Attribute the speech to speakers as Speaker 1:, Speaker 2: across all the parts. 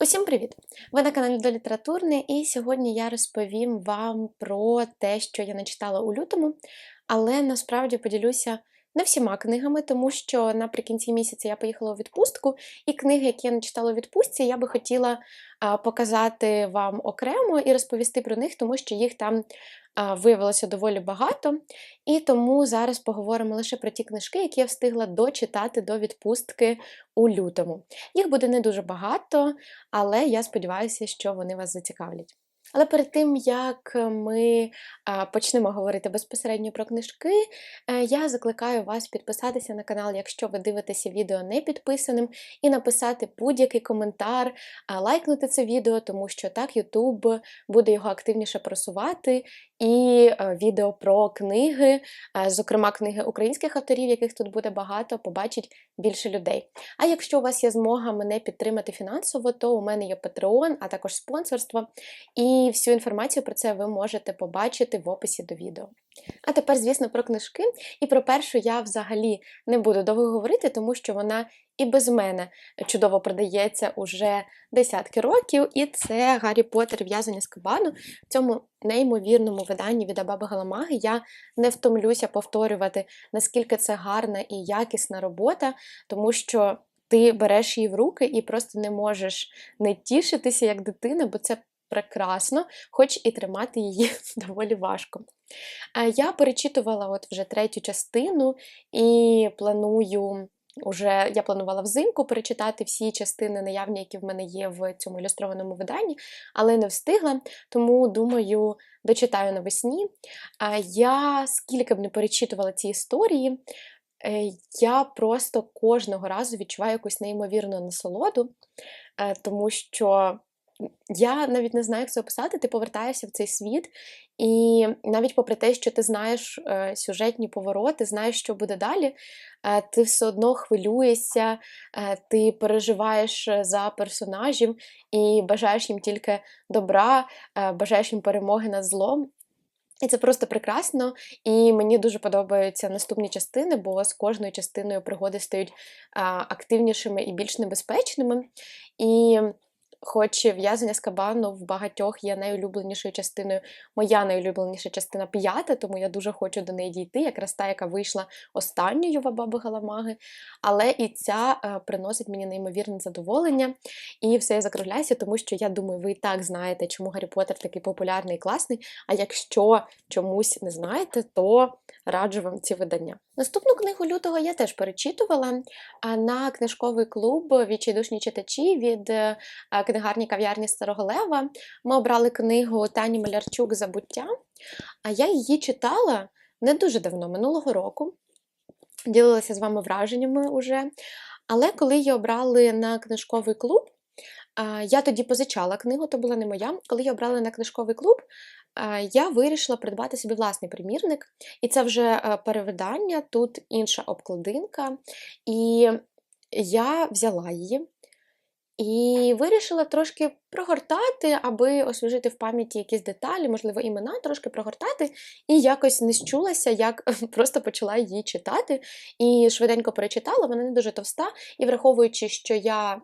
Speaker 1: Усім привіт! Ви на каналі до літературне, і сьогодні я розповім вам про те, що я не читала у лютому, але насправді поділюся не всіма книгами, тому що наприкінці місяця я поїхала у відпустку, і книги, які я начитала у відпустці, я би хотіла показати вам окремо і розповісти про них, тому що їх там виявилося доволі багато. І тому зараз поговоримо лише про ті книжки, які я встигла дочитати до відпустки у лютому. Їх буде не дуже багато, але я сподіваюся, що вони вас зацікавлять. Але перед тим, як ми почнемо говорити безпосередньо про книжки, е, я закликаю вас підписатися на канал, якщо ви дивитеся відео не підписаним, і написати будь-який коментар, лайкнути це відео, тому що так YouTube буде його активніше просувати. І е, відео про книги, е, зокрема книги українських авторів, яких тут буде багато, побачить більше людей. А якщо у вас є змога мене підтримати фінансово, то у мене є Patreon, а також спонсорство. І всю інформацію про це ви можете побачити в описі до відео. А тепер, звісно, про книжки. І про першу я взагалі не буду довго говорити, тому що вона і без мене чудово продається уже десятки років, і це Гаррі Поттер в'язання з кабану. В цьому неймовірному виданні від Абаби Галамаги я не втомлюся повторювати, наскільки це гарна і якісна робота, тому що ти береш її в руки і просто не можеш не тішитися як дитина, бо це прекрасно, хоч і тримати її доволі важко. Я перечитувала от вже третю частину і планую. Уже я планувала взимку перечитати всі частини наявні, які в мене є в цьому ілюстрованому виданні, але не встигла, тому думаю, дочитаю навесні. А Я скільки б не перечитувала ці історії, е, я просто кожного разу відчуваю якусь неймовірну насолоду, е, тому що я навіть не знаю, як це описати. Ти повертаєшся в цей світ, і навіть попри те, що ти знаєш е, сюжетні повороти, знаєш, що буде далі, е, ти все одно хвилюєшся, е, ти переживаєш за персонажів і бажаєш їм тільки добра, бажаєш їм перемоги над злом. І це просто прекрасно, і мені дуже подобаються наступні частини, бо з кожною частиною пригоди стають активнішими і більш небезпечними. І Хоч в'язання з кабану в багатьох є найулюбленішою частиною, моя найулюбленіша частина п'ята, тому я дуже хочу до неї дійти, якраз та, яка вийшла останньою в Абаби Галамаги. Але і ця е, приносить мені неймовірне задоволення. І все я закругляюся, тому що я думаю, ви і так знаєте, чому Гаррі Поттер такий популярний і класний. А якщо чомусь не знаєте, то раджу вам ці видання. Наступну книгу лютого я теж перечитувала на книжковий клуб Відчайдушні читачі від е, книгарні кав'ярні Старого Лева. Ми обрали книгу Тані Малярчук Забуття. А я її читала не дуже давно, минулого року. Ділилася з вами враженнями уже. Але коли її обрали на книжковий клуб, я тоді позичала книгу, то була не моя. Коли її обрали на книжковий клуб, я вирішила придбати собі власний примірник. І це вже е, перевидання, тут інша обкладинка. І я взяла її. І вирішила трошки прогортати, аби освіжити в пам'яті якісь деталі, можливо, імена, трошки прогортати, і якось не щулася, як просто почала її читати. І швиденько перечитала, вона не дуже товста. І враховуючи, що я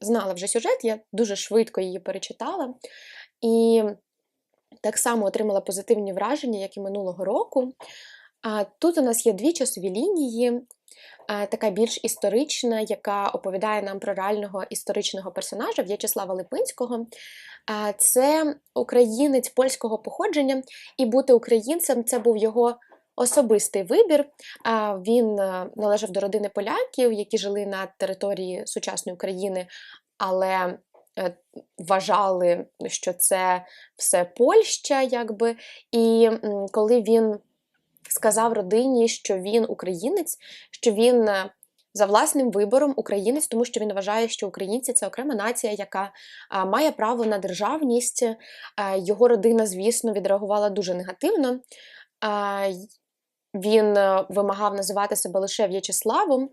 Speaker 1: знала вже сюжет, я дуже швидко її перечитала. І так само отримала позитивні враження, як і минулого року. Тут у нас є дві часові лінії. Така більш історична, яка оповідає нам про реального історичного персонажа В'ячеслава Липинського. Це українець польського походження, і бути українцем це був його особистий вибір. Він е, належав до родини поляків, які жили на території сучасної України, але е, вважали, що це все Польща, якби. І коли він сказав родині, що він українець, що він е, за власним вибором українець, тому що він вважає, що українці це окрема нація, яка має право на державність. Його родина, звісно, відреагувала дуже негативно. Він е, вимагав називати себе лише В'ячеславом.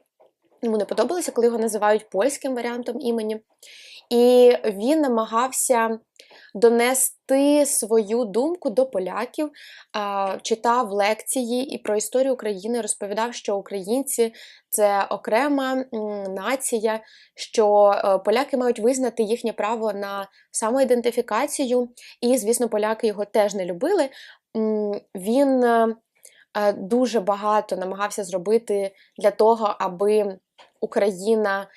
Speaker 1: Йому не подобалося, коли його називають польським варіантом імені. І він намагався донести свою думку до поляків, читав лекції і про історію України розповідав, що українці це окрема нація, що е, поляки мають визнати їхнє право на самоідентифікацію, і, звісно, поляки його теж не любили. Він е, е, дуже багато намагався зробити для того, аби Україна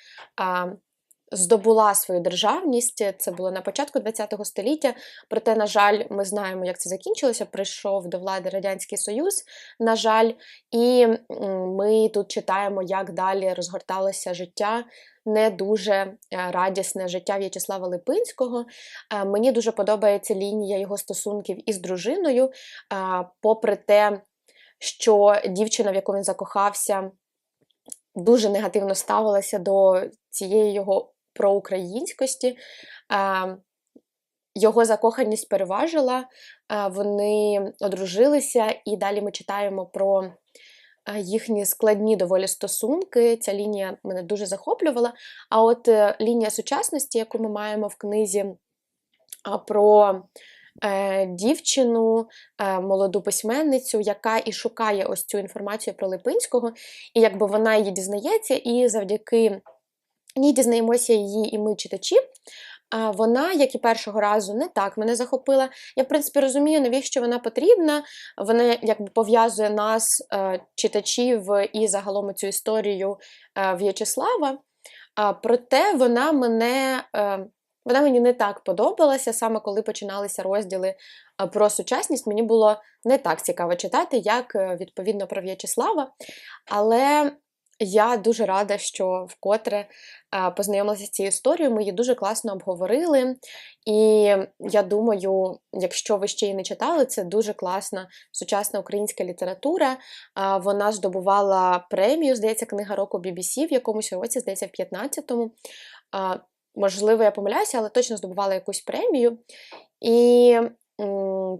Speaker 1: здобула свою державність. Це було на початку ХХ століття. Проте, на жаль, ми знаємо, як це закінчилося. Прийшов до влади Радянський Союз, на жаль, і ми тут читаємо, як далі розгорталося життя. Не дуже е, радісне життя В'ячеслава Липинського. Е, мені дуже подобається лінія його стосунків із дружиною, е, попри те, що дівчина, в яку він закохався, дуже негативно ставилася до цієї його проукраїнськості. Його закоханість переважила, вони одружилися, і далі ми читаємо про їхні складні доволі стосунки. Ця лінія мене дуже захоплювала. А от е, лінія сучасності, яку ми маємо в книзі про е, дівчину, е, молоду письменницю, яка і шукає ось цю інформацію про Липинського, і якби вона її дізнається, і завдяки ній дізнаємося її і ми читачі. Вона, як і першого разу, не так мене захопила. Я, в принципі, розумію, навіщо вона потрібна. Вона якби пов'язує нас, е, читачів, і загалом цю історію е, В'ячеслава. Проте вона мене. Е, вона мені не так подобалася, саме коли починалися розділи про сучасність, мені було не так цікаво читати, як відповідно про В'ячеслава. Але я дуже рада, що вкотре познайомилася з цією історією. Ми її дуже класно обговорили. І я думаю, якщо ви ще її не читали, це дуже класна сучасна українська література. Вона здобувала премію, здається, книга року BBC в якомусь році, здається, в 15-му. Можливо, я помиляюся, але точно здобувала якусь премію. І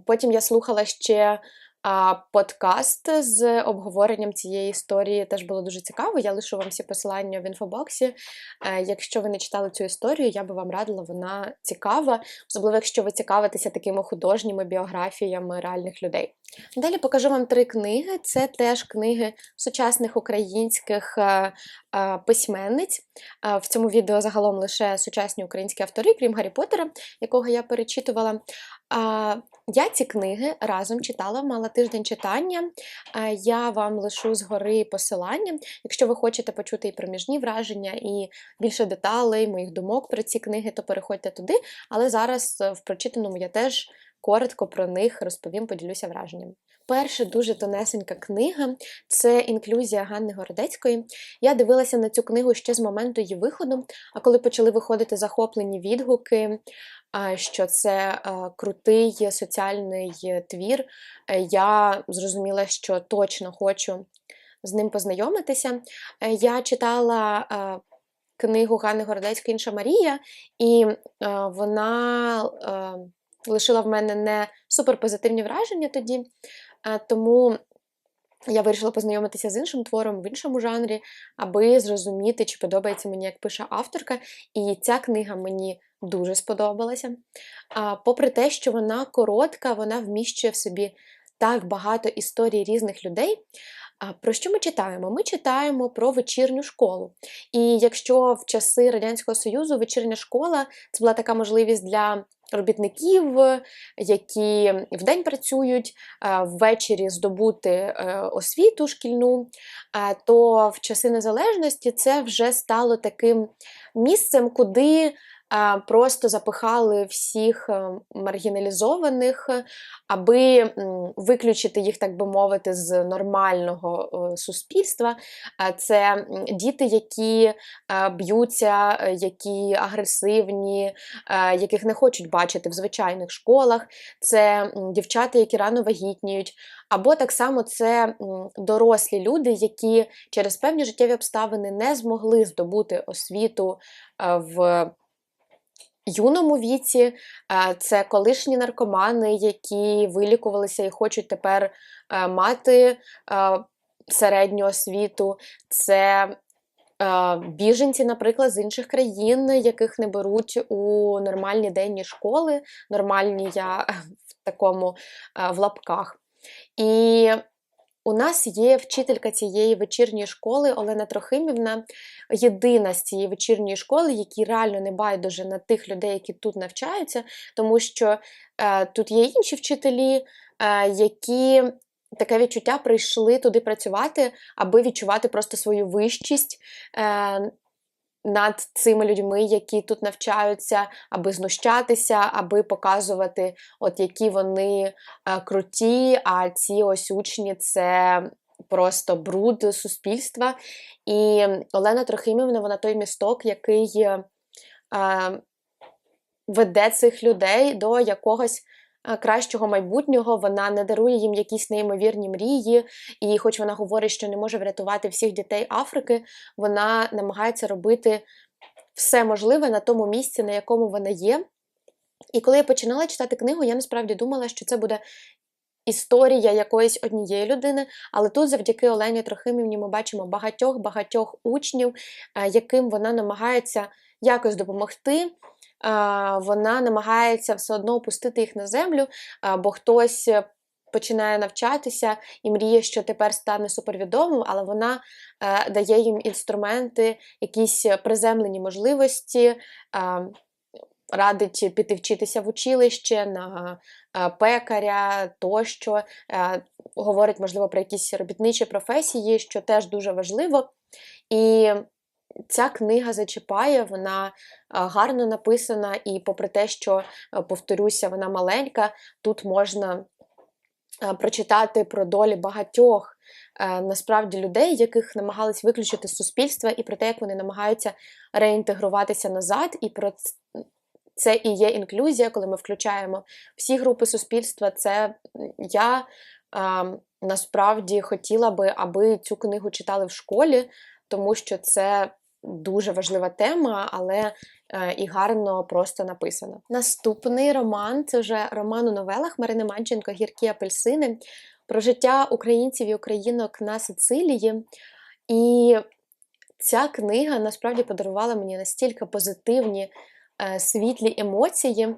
Speaker 1: потім я слухала ще а подкаст з обговоренням цієї історії теж було дуже цікаво. Я лишу вам всі посилання в інфобоксі. Е, якщо ви не читали цю історію, я би вам радила, вона цікава, особливо якщо ви цікавитеся такими художніми біографіями реальних людей. Далі покажу вам три книги. Це теж книги сучасних українських е, е, письменниць. В цьому відео загалом лише сучасні українські автори, крім Гаррі Поттера, якого я перечитувала. Я ці книги разом читала, мала тиждень читання. Я вам лишу згори посилання. Якщо ви хочете почути і проміжні враження, і більше деталей, моїх думок про ці книги, то переходьте туди. Але зараз е, в прочитаному я теж коротко про них розповім, поділюся враженнями. Перша дуже тонесенька книга це інклюзія Ганни Городецької. Я дивилася на цю книгу ще з моменту її виходу, а коли почали виходити захоплені відгуки, що це крутий соціальний твір, е, я зрозуміла, що точно хочу з ним познайомитися. Е, я читала книгу Ганни Городецької Інша Марія, і вона лишила в мене не суперпозитивні враження тоді. Тому я вирішила познайомитися з іншим твором в іншому жанрі, аби зрозуміти, чи подобається мені, як пише авторка. І ця книга мені дуже сподобалася. Попри те, що вона коротка, вона вміщує в собі так багато історій різних людей. Про що ми читаємо? Ми читаємо про вечірню школу. І якщо в часи Радянського Союзу вечірня школа це була така можливість для робітників, які вдень працюють, ввечері здобути е, освіту шкільну, то в часи незалежності це вже стало таким місцем, куди просто запихали всіх е, маргіналізованих, аби виключити їх, так би мовити, з нормального е, суспільства. Це діти, які б'ються, які агресивні, яких не хочуть бачити в звичайних школах, це дівчата, які рано вагітніють. Або так само це дорослі люди, які через певні життєві обставини не змогли здобути освіту в юному віці, це колишні наркомани, які вилікувалися і хочуть тепер е, мати е, середню освіту. Це е, біженці, наприклад, з інших країн, яких не беруть у нормальні денні школи, нормальні я в такому в лапках. І у нас є вчителька цієї вечірньої школи Олена Трохимівна, єдина з цієї вечірньої школи, які реально не байдуже на тих людей, які тут навчаються, тому що е, тут є інші вчителі, е, які таке відчуття прийшли туди працювати, аби відчувати просто свою вищість. Е, над цими людьми, які тут навчаються, аби знущатися, аби показувати, от які вони е, круті, а ці ось учні це просто бруд суспільства. І Олена Трохимівна, вона той місток, який е, веде цих людей до якогось. Е, Кращого майбутнього вона не дарує їм якісь неймовірні мрії, і хоч вона говорить, що не може врятувати всіх дітей Африки, вона намагається робити все можливе на тому місці, на якому вона є. І коли я починала читати книгу, я насправді думала, що це буде історія якоїсь однієї людини, але тут, завдяки Олені Трохимівні, ми бачимо багатьох-багатьох учнів, е, яким вона намагається якось допомогти. Е, Вона намагається все одно опустити їх на землю, е, бо хтось починає навчатися і мріє, що тепер стане супервідомим, але вона е, дає їм інструменти, якісь приземлені можливості, е, радить піти вчитися в училище на е, пекаря тощо, е, говорить, можливо, про якісь робітничі професії, що теж дуже важливо. І Ця книга зачіпає, вона е, гарно написана, і попри те, що, е, повторюся, вона маленька, тут можна е, прочитати про долі багатьох насправді людей, яких намагались виключити з суспільства, і про те, як вони намагаються реінтегруватися назад, і про це і є інклюзія, коли ми включаємо всі групи суспільства. Це я е, насправді хотіла би, аби цю книгу читали в школі, тому що це дуже важлива тема, але е, і гарно просто написано. Наступний роман це вже роман у новелах Марини Манченко Гіркі апельсини про життя українців і українок на Сицилії. І ця книга насправді подарувала мені настільки позитивні, е, світлі емоції.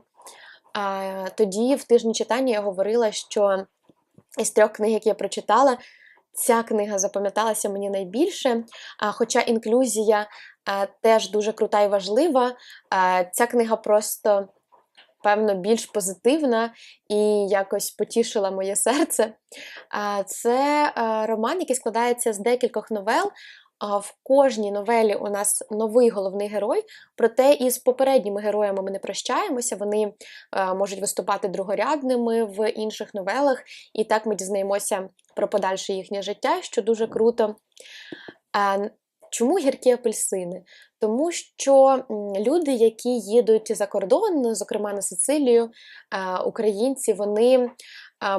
Speaker 1: Тоді, в тижні читання, я говорила, що із трьох книг, які я прочитала, ця книга запам'яталася мені найбільше. Хоча інклюзія теж дуже крута і важлива, ця книга просто. Певно, більш позитивна і якось потішила моє серце. Це роман, який складається з декількох новел. В кожній новелі у нас новий головний герой, проте із попередніми героями ми не прощаємося, вони е, можуть виступати другорядними в інших новелах, і так ми дізнаємося про подальше їхнє життя, що дуже круто. Чому гіркі апельсини? Тому що люди, які їдуть за кордон, зокрема на Сицилію, українці, вони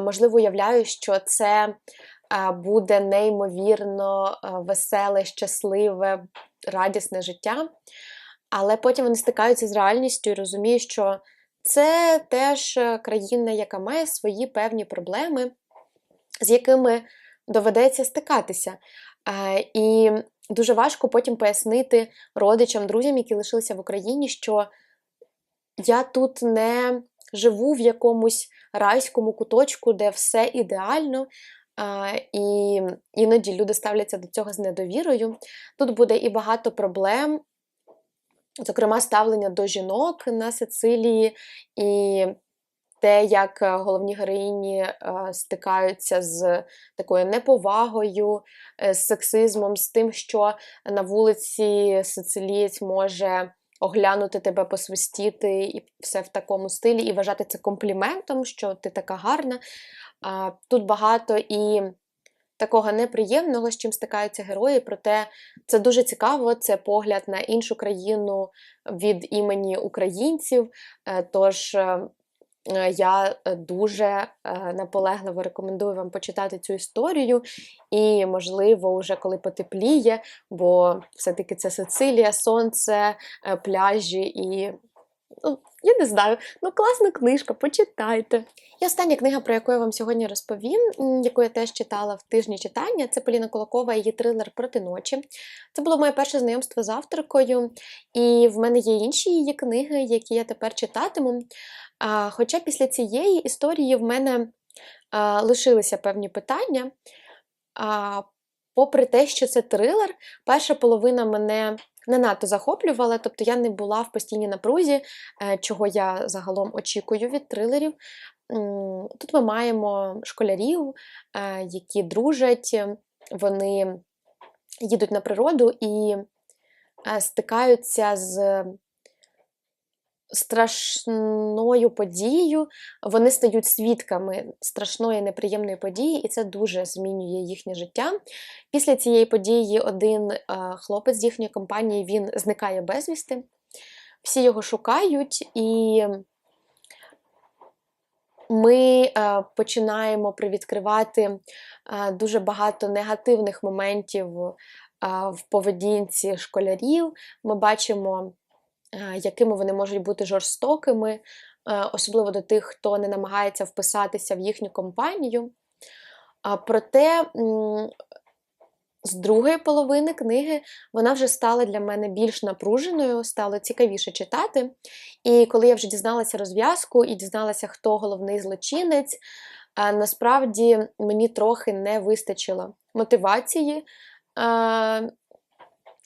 Speaker 1: можливо уявляють, що це буде неймовірно е, веселе, щасливе, радісне життя. Але потім вони стикаються з реальністю і розуміють, що це теж е, країна, яка має свої певні проблеми, з якими доведеться стикатися. Е, І дуже важко потім пояснити родичам, друзям, які лишилися в Україні, що я тут не живу в якомусь райському куточку, де все ідеально. І іноді люди ставляться до цього з недовірою. Тут буде і багато проблем, зокрема, ставлення до жінок на Сицилії, і те, як головні героїні стикаються з такою неповагою, е, з сексизмом, з тим, що на вулиці сицилієць може оглянути тебе, посвистіти, і все в такому стилі, і вважати це компліментом, що ти така гарна. А, Тут багато і такого неприємного, з чим стикаються герої, проте це дуже цікаво, це погляд на іншу країну від імені українців. Е, Тож е, я е, дуже е, наполегливо рекомендую вам почитати цю історію, і, можливо, вже коли потепліє, бо все-таки це Сицилія, сонце, е, пляжі і ну, я не знаю, ну класна книжка, почитайте. І остання книга, про яку я вам сьогодні розповім, яку я теж читала в тижні читання, це Поліна Кулакова, її трилер проти ночі. Це було моє перше знайомство з авторкою, і в мене є інші її книги, які я тепер читатиму. А, Хоча після цієї історії в мене а, лишилися певні питання. А, Попри те, що це трилер, перша половина мене не надто захоплювала, тобто я не була в постійній напрузі, е, чого я загалом очікую від трилерів. Тут ми маємо школярів, е, які дружать, вони їдуть на природу і е, стикаються з страшною подією, вони стають свідками страшної неприємної події, і це дуже змінює їхнє життя. Після цієї події один е, хлопець з їхньої компанії він зникає безвісти. Всі його шукають, і ми е, починаємо привідкривати е, дуже багато негативних моментів е, в поведінці школярів. Ми бачимо, якими вони можуть бути жорстокими, е, особливо до тих, хто не намагається вписатися в їхню компанію. Проте з другої половини книги вона вже стала для мене більш напруженою, стало цікавіше читати. І коли я вже дізналася розв'язку і дізналася, хто головний злочинець, е, насправді мені трохи не вистачило мотивації.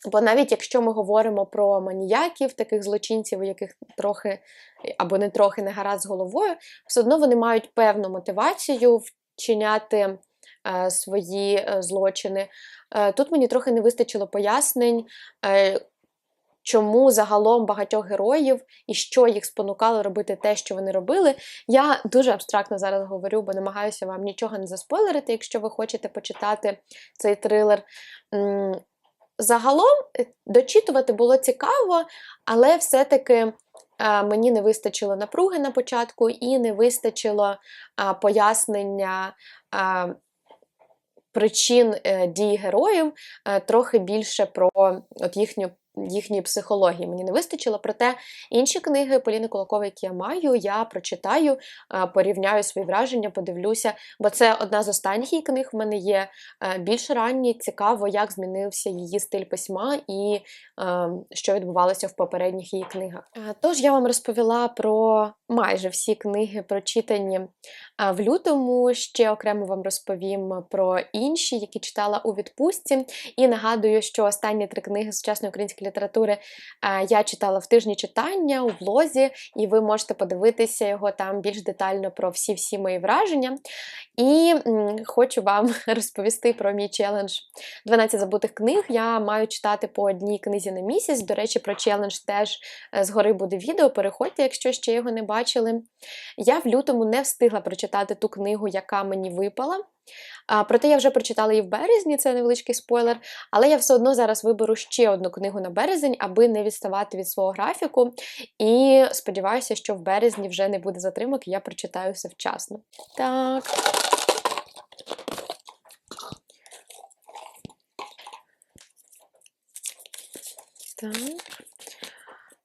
Speaker 1: Бо навіть якщо ми говоримо про маніяків, таких злочинців, у яких трохи або не трохи не гаразд з головою, все одно вони мають певну мотивацію вчиняти е, свої е, злочини. Е, Тут мені трохи не вистачило пояснень, е, чому загалом багатьох героїв і що їх спонукало робити те, що вони робили. Я дуже абстрактно зараз говорю, бо намагаюся вам нічого не заспойлерити, якщо ви хочете почитати цей трилер. Загалом е, дочитувати було цікаво, але все-таки е, мені не вистачило напруги на початку і не вистачило е, пояснення причин дій героїв, трохи більше про от їхню. Їхньої психології мені не вистачило, проте інші книги Поліни Кулакової, які я маю, я прочитаю, е, порівняю свої враження, подивлюся, бо це одна з останніх її книг. В мене є е, більш ранні, цікаво, як змінився її стиль письма і е, що відбувалося в попередніх її книгах. Тож я вам розповіла про майже всі книги, прочитані в лютому. Ще окремо вам розповім про інші, які читала у відпустці. І нагадую, що останні три книги сучасної української літератури е, я читала в тижні читання у влозі, і ви можете подивитися його там більш детально про всі-всі мої враження. І хочу вам розповісти про мій челендж 12 забутих книг. Я маю читати по одній книзі на місяць. До речі, про челендж теж е, згори буде відео. Переходьте, якщо ще його не бачили. Я в лютому не встигла прочитати ту книгу, яка мені випала. Проте я вже прочитала її в березні, це невеличкий спойлер. Але я все одно зараз виберу ще одну книгу на березень, аби не відставати від свого графіку. І сподіваюся, що в березні вже не буде затримок, і я прочитаю все вчасно. Так. Так.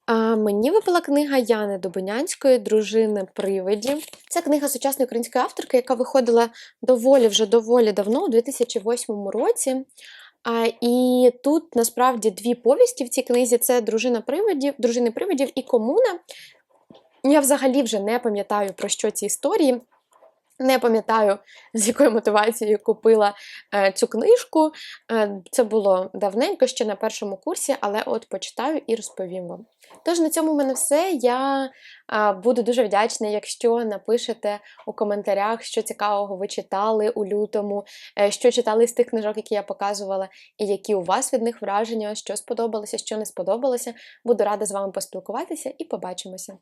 Speaker 1: А, мені випала книга Яни Добинянської Дружини привидів. Це книга сучасної української авторки, яка виходила доволі вже доволі давно, у 2008 році. А, і тут насправді дві повісті в цій книзі: це дружина привидів, дружини привидів і комуна. Я взагалі вже не пам'ятаю, про що ці історії. Не пам'ятаю, з якою мотивацією купила е, цю книжку. Е, це було давненько ще на першому курсі, але от почитаю і розповім вам. Тож на цьому в мене все. Я е, буду дуже вдячна, якщо напишете у коментарях, що цікавого ви читали у лютому, е, що читали з тих книжок, які я показувала, і які у вас від них враження, що сподобалося, що не сподобалося. Буду рада з вами поспілкуватися і побачимося.